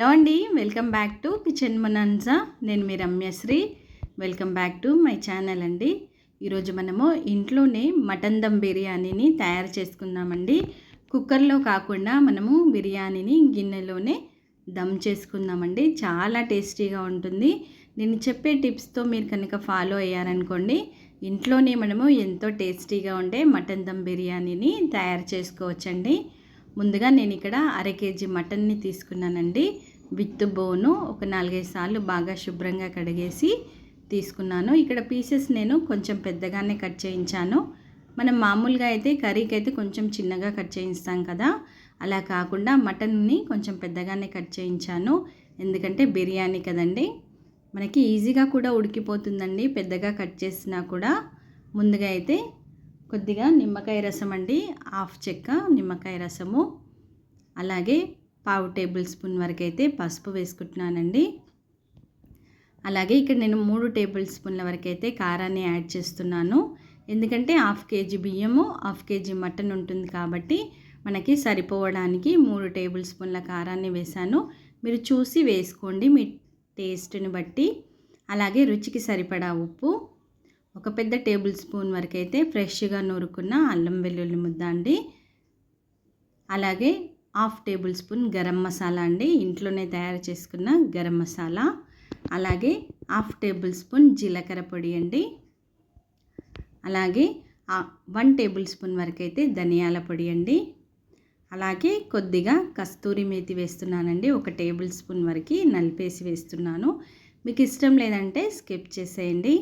Hello అండి welcome back to kitchen మనాన్జా నేను మీ Ramyasri welcome back to my channel అండి. ఈరోజు మనము ఇంట్లోనే మటన్ దమ్ బిర్యానీని తయారు చేసుకుందామండి. కుక్కర్లో కాకుండా మనము బిర్యానీని గిన్నెలోనే దమ్ చేసుకుందామండి. చాలా టేస్టీగా ఉంటుంది. నేను చెప్పే టిప్స్తో మీరు కనుక ఫాలో అయ్యారనుకోండి ఇంట్లోనే మనము ఎంతో టేస్టీగా ఉండే మటన్ దమ్ బిర్యానీని తయారు చేసుకోవచ్చండి. ముందుగా నేను ఇక్కడ అర కేజీ మటన్ని తీసుకున్నానండి. విత్ బోను ఒక నాలుగైదు సార్లు బాగా శుభ్రంగా కడిగేసి తీసుకున్నాను. ఇక్కడ పీసెస్ నేను కొంచెం పెద్దగానే కట్ చేయించాను. మనం మామూలుగా అయితే కర్రీకి అయితే కొంచెం చిన్నగా కట్ చేయిస్తాం కదా. అలా కాకుండా మటన్ని కొంచెం పెద్దగానే కట్ చేయించాను. ఎందుకంటే బిర్యానీ కదండి. మనకి ఈజీగా కూడా ఉడికిపోతుందండి. పెద్దగా కట్ చేసినా కూడా. ముందుగా అయితే కొద్దిగా నిమ్మకాయ రసం అండి. హాఫ్ చెక్క నిమ్మకాయ రసము. అలాగే పావు టేబుల్ స్పూన్ వరకు అయితే పసుపు వేసుకుంటున్నానండి. అలాగే ఇక్కడ నేను మూడు టేబుల్ స్పూన్ల వరకు అయితే కారాన్ని యాడ్ చేస్తున్నాను. ఎందుకంటే హాఫ్ కేజీ బియ్యము హాఫ్ కేజీ మటన్ ఉంటుంది కాబట్టి మనకి సరిపోవడానికి మూడు టేబుల్ స్పూన్ల కారాన్ని వేశాను. మీరు చూసి వేసుకోండి మీ టేస్ట్ని బట్టి. అలాగే రుచికి సరిపడా ఉప్పు ఒక పెద్ద టేబుల్ స్పూన్ వరకు అయితే ఫ్రెష్గా నూరుకున్న అల్లం వెల్లుల్లి ముద్ద అండి. అలాగే half tablespoon garam masala అండి. ఇంట్లోనే తయారు చేసుకున్న గరం మసాలా. అలాగే హాఫ్ టేబుల్ స్పూన్ జీలకర్ర పొడి అండి. అలాగే వన్ టేబుల్ స్పూన్ వరకు అయితే ధనియాల పొడి అండి. అలాగే కొద్దిగా కస్తూరి మేతి వేస్తున్నానండి. ఒక టేబుల్ స్పూన్ వరకు నలిపేసి వేస్తున్నాను. మీకు ఇష్టం లేదంటే స్కిప్ చేసేయండి.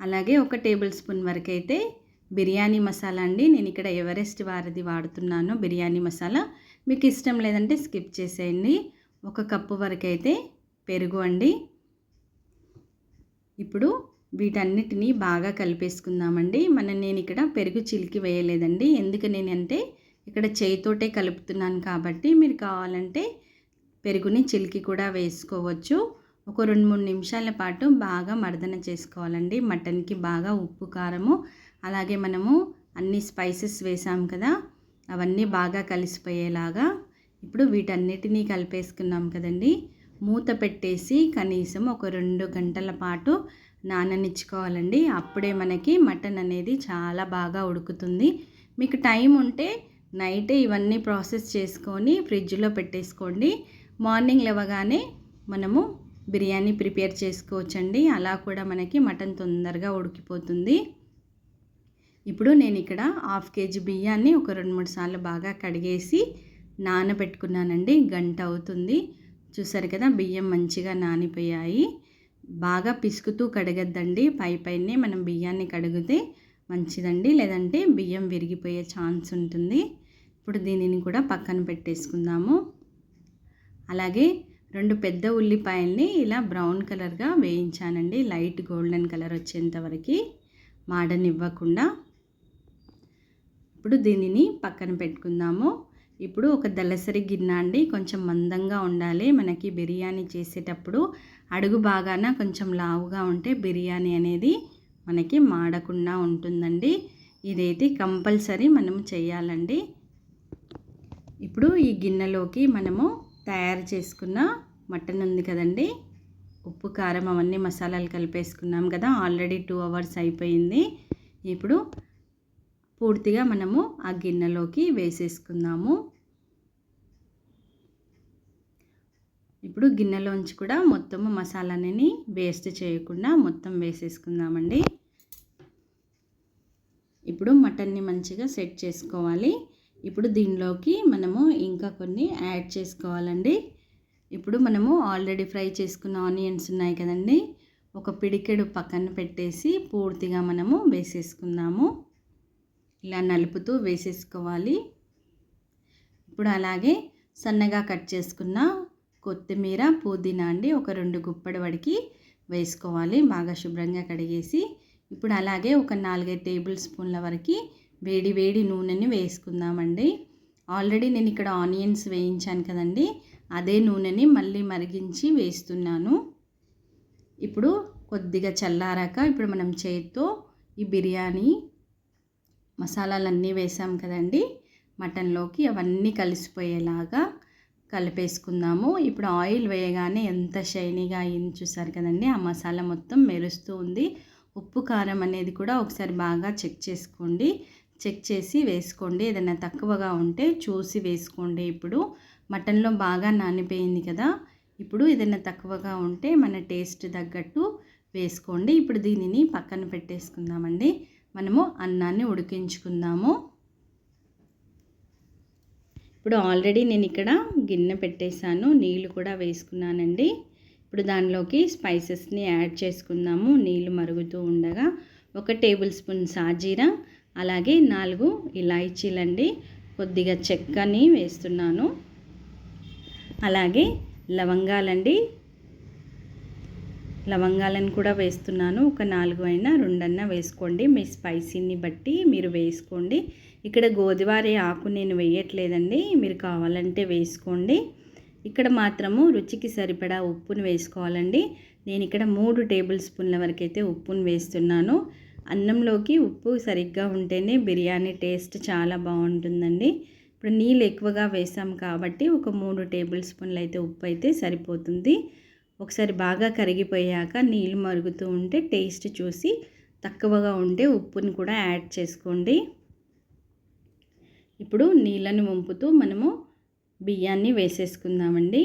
అలాగే ఒక టేబుల్ స్పూన్ వరకు అయితే బిర్యానీ మసాలా అండి. నేను ఇక్కడ ఎవరెస్ట్ వారిది వాడుతున్నాను బిర్యానీ మసాలా. మీకు ఇష్టం లేదంటే స్కిప్ చేసేయండి. ఒక కప్పు వరకు అయితే పెరుగు అండి. ఇప్పుడు వీటన్నిటిని బాగా కలిపేసుకుందామండి. మన నేను ఇక్కడ పెరుగు చిలికి వేయలేదండి. ఎందుకు నేనంటే ఇక్కడ చేయితోటే కలుపుతున్నాను కాబట్టి మీరు కావాలంటే పెరుగుని చిలికి కూడా వేసుకోవచ్చు. ఒక రెండు మూడు నిమిషాల పాటు బాగా మర్దన చేసుకోవాలండి. మటన్కి బాగా ఉప్పు కారము అలాగే మనము అన్ని స్పైసెస్ వేసాం కదా. అవన్నీ బాగా కలిసిపోయేలాగా ఇప్పుడు వీటన్నిటినీ కలిపేసుకున్నాం కదండి. మూత పెట్టేసి కనీసం ఒక రెండు గంటల పాటు నాననిచ్చుకోవాలండి. అప్పుడే మనకి మటన్ అనేది చాలా బాగా ఉడుకుతుంది. మీకు టైం ఉంటే నైటే ఇవన్నీ ప్రాసెస్ చేసుకొని ఫ్రిడ్జ్లో పెట్టేసుకోండి. మార్నింగ్ లేవగానే మనము బిర్యానీ ప్రిపేర్ చేసుకోవచ్చండి. అలా కూడా మనకి మటన్ తొందరగా ఉడికిపోతుంది. ఇప్పుడు నేను ఇక్కడ హాఫ్ కేజీ బియ్యాన్ని ఒక రెండు మూడు సార్లు బాగా కడిగేసి నానబెట్టుకున్నానండి. గంట అవుతుంది. చూసారు కదా బియ్యం మంచిగా నానిపోయాయి. బాగా పిసుకుతూ కడగద్దండి. పై పైనే మనం బియ్యాన్ని కడిగితే మంచిదండి. లేదంటే బియ్యం విరిగిపోయే ఛాన్స్ ఉంటుంది. ఇప్పుడు దీనిని కూడా పక్కన పెట్టేసుకుందాము. అలాగే రెండు పెద్ద ఉల్లిపాయల్ని ఇలా బ్రౌన్ కలర్గా వేయించానండి. లైట్ గోల్డెన్ కలర్ వచ్చేంత వరకు మాడనివ్వకుండా. ఇప్పుడు దీనిని పక్కన పెట్టుకుందాము. ఇప్పుడు ఒక దళసరి గిన్నె అండి కొంచెం మందంగా ఉండాలి. మనకి బిర్యానీ చేసేటప్పుడు అడుగు బాగాన కొంచెం లావుగా ఉంటే బిర్యానీ అనేది మనకి మాడకుండా ఉంటుందండి. ఇదైతే కంపల్సరీ మనము చేయాలండి. ఇప్పుడు ఈ గిన్నెలోకి మనము తయారు చేసుకున్న మటన్ ఉంది కదండి. ఉప్పు కారం అవన్నీ మసాలాలు కలిపేసుకున్నాం కదా ఆల్రెడీ టూ అవర్స్ అయిపోయింది. ఇప్పుడు పూర్తిగా మనము ఆ గిన్నెలోకి వేసేసుకుందాము. ఇప్పుడు గిన్నెలోంచి కూడా మొత్తము మసాలాని వేస్ట్ చేయకుండా మొత్తం వేసేసుకుందామండి. ఇప్పుడు మటన్ని మంచిగా సెట్ చేసుకోవాలి. ఇప్పుడు దీనిలోకి మనము ఇంకా కొన్ని యాడ్ చేసుకోవాలండి. ఇప్పుడు మనము ఆల్రెడీ ఫ్రై చేసుకున్న ఆనియన్స్ ఉన్నాయి కదండి. ఒక పిడికెడు పక్కన పెట్టేసి పూర్తిగా మనము వేసేసుకుందాము. ఇలా నలుపుతూ వేసేసుకోవాలి. ఇప్పుడు అలాగే సన్నగా కట్ చేసుకున్న కొత్తిమీర పుదీనా అండి ఒక రెండు గుప్పడి వడికి వేసుకోవాలి. బాగా శుభ్రంగా కడిగేసి ఇప్పుడు అలాగే ఒక నాలుగైదు టేబుల్ స్పూన్ల వరకు వేడి వేడి నూనెని వేసుకుందామండి. ఆల్రెడీ నేను ఇక్కడ ఆనియన్స్ వేయించాను కదండి అదే నూనెని మళ్ళీ మరిగించి వేస్తున్నాను. ఇప్పుడు కొద్దిగా చల్లారాక ఇప్పుడు మనం చేతితో ఈ బిర్యానీ మసాలాలన్నీ వేసాం కదండి. మటన్లోకి అవన్నీ కలిసిపోయేలాగా కలిపేసుకుందాము. ఇప్పుడు ఆయిల్ వేయగానే ఎంత షైనీగా అయింది చూసారు కదండి. ఆ మసాలా మొత్తం మెరుస్తూ ఉంది. ఉప్పు కారం అనేది కూడా ఒకసారి బాగా చెక్ చేసుకోండి. చెక్ చేసి వేసుకోండి. ఏదైనా తక్కువగా ఉంటే చూసి వేసుకోండి. ఇప్పుడు మటన్లో బాగా నానిపోయింది కదా. ఇప్పుడు ఏదైనా తక్కువగా ఉంటే మన టేస్ట్ తగ్గట్టు వేసుకోండి. ఇప్పుడు దీనిని పక్కన పెట్టేసుకుందామండి. మనము అన్నాన్ని ఉడికించుకుందాము. ఇప్పుడు ఆల్రెడీ నేను ఇక్కడ గిన్నె పెట్టేశాను నీళ్ళు కూడా వేసుకున్నానండి. ఇప్పుడు దానిలోకి స్పైసెస్ని యాడ్ చేసుకుందాము నీళ్ళు మరుగుతూ ఉండగా. ఒక టేబుల్ స్పూన్ సాజీరా అలాగే నాలుగు ఇలాయచీలండి. కొద్దిగా చెక్కని వేస్తున్నాను. అలాగే లవంగాలండి లవంగాలను కూడా వేస్తున్నాను. ఒక నాలుగు అయినా రెండన్నా వేసుకోండి. మీ స్పైసీని బట్టి మీరు వేసుకోండి. ఇక్కడ గోదివారి ఆకు నేను వేయట్లేదండి. మీరు కావాలంటే వేసుకోండి. ఇక్కడ మాత్రము రుచికి సరిపడా ఉప్పును వేసుకోవాలండి. నేను ఇక్కడ మూడు టేబుల్ స్పూన్ల వరకు అయితే ఉప్పును వేస్తున్నాను. అన్నంలోకి ఉప్పు సరిగ్గా ఉంటేనే బిర్యానీ టేస్ట్ చాలా బాగుంటుందండి. ఇప్పుడు నీళ్ళు ఎక్కువగా వేసాం కాబట్టి ఒక మూడు టేబుల్ స్పూన్లు అయితే ఉప్పు అయితే సరిపోతుంది. ఒకసారి బాగా కరిగిపోయాక నీళ్ళు మరుగుతూ ఉంటే టేస్ట్ చూసి తక్కువగా ఉంటే ఉప్పుని కూడా యాడ్ చేసుకోండి. ఇప్పుడు నీళ్ళని వంపుతూ మనము బియ్యాన్ని వేసేసుకుందామండి.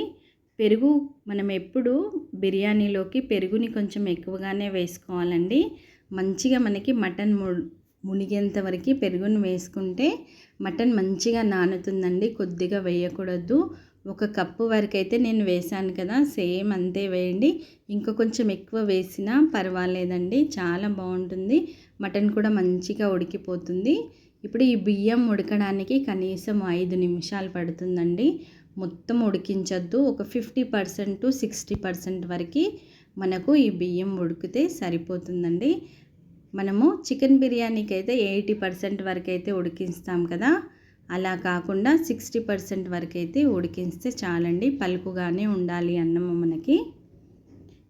పెరుగు మనం ఎప్పుడు బిర్యానీలోకి పెరుగుని కొంచెం ఎక్కువగానే వేసుకోవాలండి. మంచిగా మనకి మటన్ మునిగేంత వరకు పెరుగును వేసుకుంటే మటన్ మంచిగా నానుతుందండి కొద్దిగా వేయకూడదు. ఒక కప్పు వరకు అయితే నేను వేసాను కదా సేమ్ అంతే వేయండి. ఇంకా కొంచెం ఎక్కువ వేసినా పర్వాలేదండి చాలా బాగుంటుంది. మటన్ కూడా మంచిగా ఉడికిపోతుంది. ఇప్పుడు ఈ బియ్యం ఉడకడానికి కనీసం ఐదు నిమిషాలు పడుతుందండి. మొత్తం ఉడికించద్దు ఒక fifty percent to sixty percent వరకు మనకు ఈ బియ్యం ఉడికితే సరిపోతుందండి. మనము చికెన్ బిర్యానీకి అయితే ఎయిటీ పర్సెంట్ వరకు అయితే ఉడికిస్తాం కదా అలా కాకుండా సిక్స్టీ పర్సెంట్ వరకు అయితే ఉడికిస్తే చాలండి పలుకుగానే ఉండాలి అన్నము మనకి.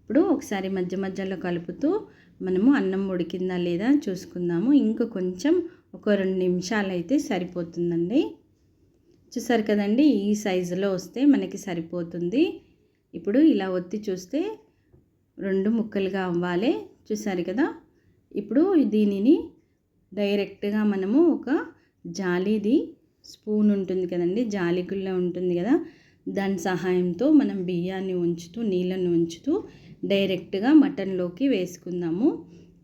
ఇప్పుడు ఒకసారి మధ్య మధ్యలో కలుపుతూ మనము అన్నం ఉడికిందా లేదా చూసుకుందాము. ఇంకా కొంచెం ఒక రెండు నిమిషాలు అయితే సరిపోతుందండి. చూసారు కదండి ఈ సైజులో వస్తే మనకి సరిపోతుంది. ఇప్పుడు ఇలా ఒత్తి చూస్తే రెండు ముక్కలుగా అవ్వాలి. చూసారు కదా? ఇప్పుడు దీనిని డైరెక్ట్గా మనము ఒక జాలీది స్పూన్ ఉంటుంది కదండి జాలిగుల్ల ఉంటుంది కదా దాని సహాయంతో మనం బియ్యాన్ని ఉంచుతూ నీళ్ళను ఉంచుతూ డైరెక్ట్గా మటన్లోకి వేసుకుందాము.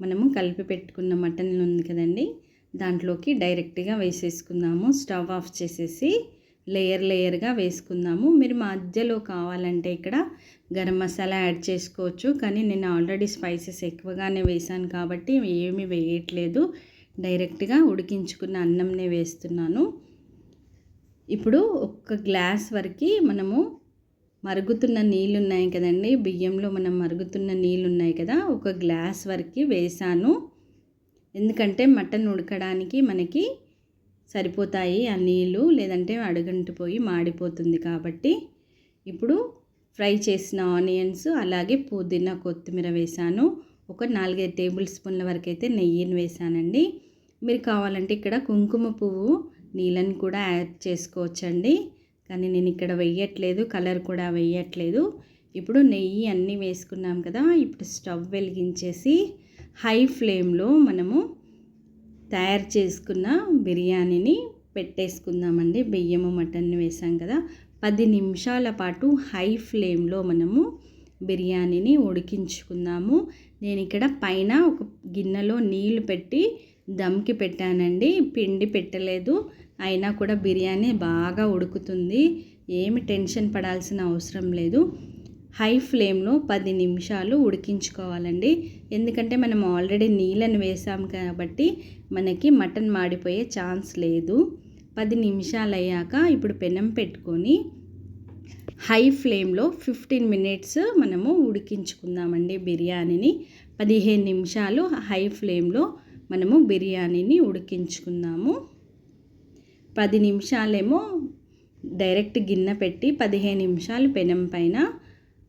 మనము కలిపి పెట్టుకున్న మటన్ ఉంది కదండి దాంట్లోకి డైరెక్ట్గా వేసేసుకుందాము. స్టవ్ ఆఫ్ చేసేసి లేయర్ లేయర్గా వేసుకుందాము. మీరు మధ్యలో కావాలంటే ఇక్కడ గరం మసాలా యాడ్ చేసుకోవచ్చు కానీ నేను ఆల్రెడీ స్పైసెస్ ఎక్కువగానే వేసాను కాబట్టి ఏమీ వేయట్లేదు. డైరెక్ట్గా ఉడికించుకున్న అన్నంనే వేస్తున్నాను. ఇప్పుడు ఒక గ్లాస్ వరకు మనము మరుగుతున్న నీళ్ళు ఉన్నాయి కదండి. బియ్యంలో మనం మరుగుతున్న నీళ్ళు ఉన్నాయి కదా. ఒక గ్లాస్ వరకు వేసాను. ఎందుకంటే మటన్ ఉడకడానికి మనకి సరిపోతాయి ఆ నీళ్ళు. లేదంటే అడుగంటిపోయి మాడిపోతుంది కాబట్టి ఇప్పుడు ఫ్రై చేసిన ఆనియన్స్ అలాగే పుదీనా కొత్తిమీర వేసాను. ఒక నాలుగైదు టేబుల్ స్పూన్ల వరకు అయితే నెయ్యిని వేసానండి. మీరు కావాలంటే ఇక్కడ కుంకుమ పువ్వు నీళ్ళని కూడా యాడ్ చేసుకోవచ్చండి. కానీ నేను ఇక్కడ వెయ్యట్లేదు కలర్ కూడా వెయ్యట్లేదు ఇప్పుడు నెయ్యి అన్నీ వేసుకున్నాం కదా ఇప్పుడు స్టవ్ వెలిగించేసి హై ఫ్లేమ్లో మనము తయారు చేసుకున్న బిర్యానీని పెట్టేసుకుందామండి. బియ్యము మటన్ వేసాం కదా. పది నిమిషాల పాటు హై ఫ్లేమ్లో మనము బిర్యానీని ఉడికించుకుందాము. నేను ఇక్కడ పైన ఒక గిన్నెలో నీళ్ళు పెట్టి దమ్కి పెట్టానండి. పిండి పెట్టలేదు. అయినా కూడా బిర్యానీ బాగా ఉడుకుతుంది. ఏమి టెన్షన్ పడాల్సిన అవసరం లేదు. హై ఫ్లేమ్లో పది నిమిషాలు ఉడికించుకోవాలండి. ఎందుకంటే మనం ఆల్రెడీ నీళ్ళని వేసాం కాబట్టి మనకి మటన్ మాడిపోయే ఛాన్స్ లేదు. పది నిమిషాలు అయ్యాక ఇప్పుడు పెనం పెట్టుకొని హై ఫ్లేమ్లో ఫిఫ్టీన్ మినిట్స్ మనము ఉడికించుకుందామండి బిర్యానీని. పదిహేను నిమిషాలు హై ఫ్లేమ్లో మనము బిర్యానీని ఉడికించుకుందాము. పది నిమిషాలేమో డైరెక్ట్ గిన్నె పెట్టి పదిహేను నిమిషాలు పెనం పైన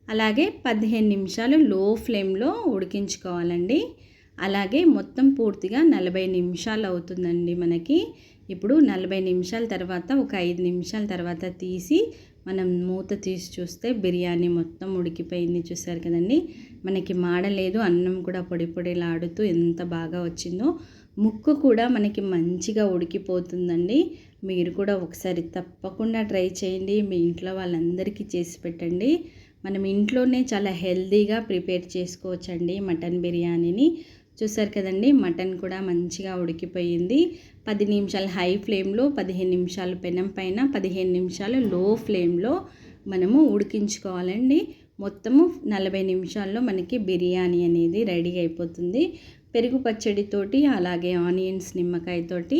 అలాగే పదిహేను నిమిషాలు లో ఫ్లేమ్లో ఉడికించుకోవాలండి. అలాగే మొత్తం పూర్తిగా నలభై నిమిషాలు అవుతుందండి మనకి. ఇప్పుడు నలభై నిమిషాల తర్వాత ఒక ఐదు నిమిషాల తర్వాత తీసి మనం మూత తీసి చూస్తే బిర్యానీ మొత్తం ఉడికిపోయింది చూసారు కదండి. మనకి మాడలేదు అన్నం కూడా పొడి పొడిలాడుతూ ఎంత బాగా వచ్చిందో. ముక్కు కూడా మనకి మంచిగా ఉడికిపోతుందండి. మీరు కూడా ఒకసారి తప్పకుండా ట్రై చేయండి. మీ ఇంట్లో వాళ్ళందరికీ చేసి పెట్టండి. మనం ఇంట్లోనే చాలా హెల్తీగా ప్రిపేర్ చేసుకోవచ్చండి మటన్ బిర్యానీని. చూసారు కదండి మటన్ కూడా మంచిగా ఉడికిపోయింది. పది నిమిషాలు హై ఫ్లేమ్లో పదిహేను నిమిషాలు పెనం పైన పదిహేను నిమిషాలు లో ఫ్లేమ్లో మనము ఉడికించుకోవాలండి. మొత్తము నలభై నిమిషాల్లో మనకి బిర్యానీ అనేది రెడీ అయిపోతుంది. పెరుగు పచ్చడితోటి అలాగే ఆనియన్స్ నిమ్మకాయతోటి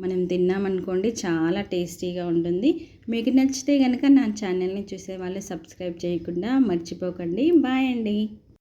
మనం తిన్నామనుకోండి చాలా టేస్టీగా ఉంటుంది. మీకు నచ్చితే కనుక నా ఛానల్ని చూసే వాళ్ళు సబ్స్క్రైబ్ చేయకుండా మర్చిపోకండి. బాయ్ అండి.